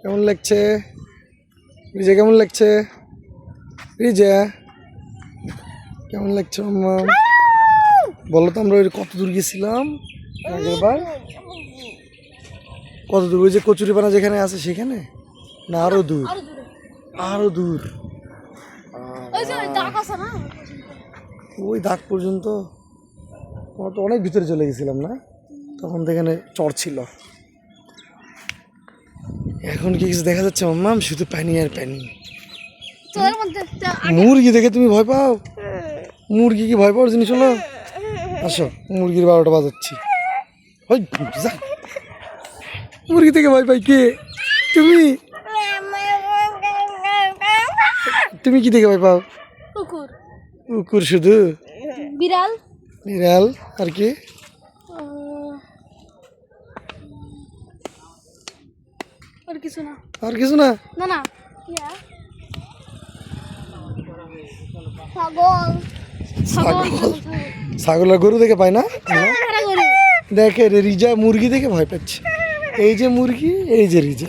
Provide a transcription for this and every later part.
কেমন লাগছে? রিজে কেমন লাগছে? রিজে? কেমন লাগছে মাম্মা বলো তো আমরা ওই কত দূর গেছিলাম? আগের বার কত দূর? ওই যে কচুরিপানা যেখানে আছে সেখানে? না আরও দূর? আরও দূর। ওই দাগ পর্যন্ত? আমরা তো অনেক ভিতরে চলে গেছিলাম না? তখন তো এখানে চর ছিল। এখন কি কিছু দেখা যাচ্ছে মাম্মাম? শুধু পানি আর পানি। মুরগি দেখে তুমি ভয় পাও? মুরগি কি ভয় পাওয়ার জিনিস হলো? আসো মুরগির বারোটা বাজাচ্ছি। ওই যা। মুরগি থেকে ভয় পাই কে? তুমি? তুমি কি থেকে ভয় পাও? কুকুর। কুকুর শুধু? বিড়াল। বিড়াল? আর কি? আর কিছু না। আর কিছু না? না না। ছাগল। ছাগল। ছাগল। আর গরু দেখে পায় না? দেখে রে রিজা মুরগি দেখে ভয় পাচ্ছে। এই যে মুরগি এই যে রিজা।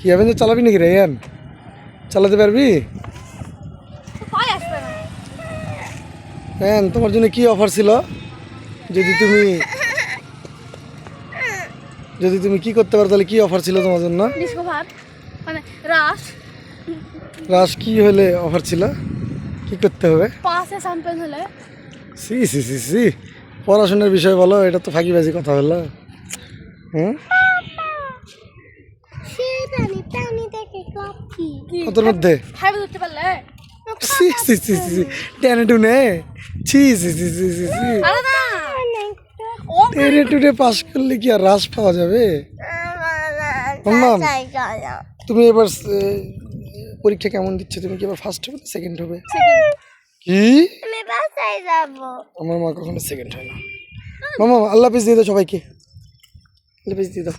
কি যে চালাবি নাকি রে ইয়ান? চালাতে পারবি? হ্যাঁ তোমার জন্য কি অফার ছিল? যদি তুমি যদি তুমি কি করতে পারো তাহলে কি অফার ছিল তোমার জন্য? ডিস্কো ভাত। মানে রাস। রাস কি হলে অফার ছিল? কি করতে হবে? পাশে হলে। C C C C. পড়াশোনার বিষয় বলো এটা তো ফাঁকিবাজি কথা হলো। হুম? কি? কতর মধ্যে? C C C C C. টেনে টুনে। ছি C C C C C. ও টেনে পাস করলে কি আর রাস পাওয়া যাবে? মাম্মাম তুমি এবার পরীক্ষা কেমন দিচ্ছে? তুমি কি এবার ফার্স্ট হবে সেকেন্ড হবে? কি? আমার মা কখনো সেকেন্ড হয় না। মামা, আল্লাহ হাফিজ দিয়ে দাও সবাইকে। আল্লাহ হাফিজ দিয়ে দাও।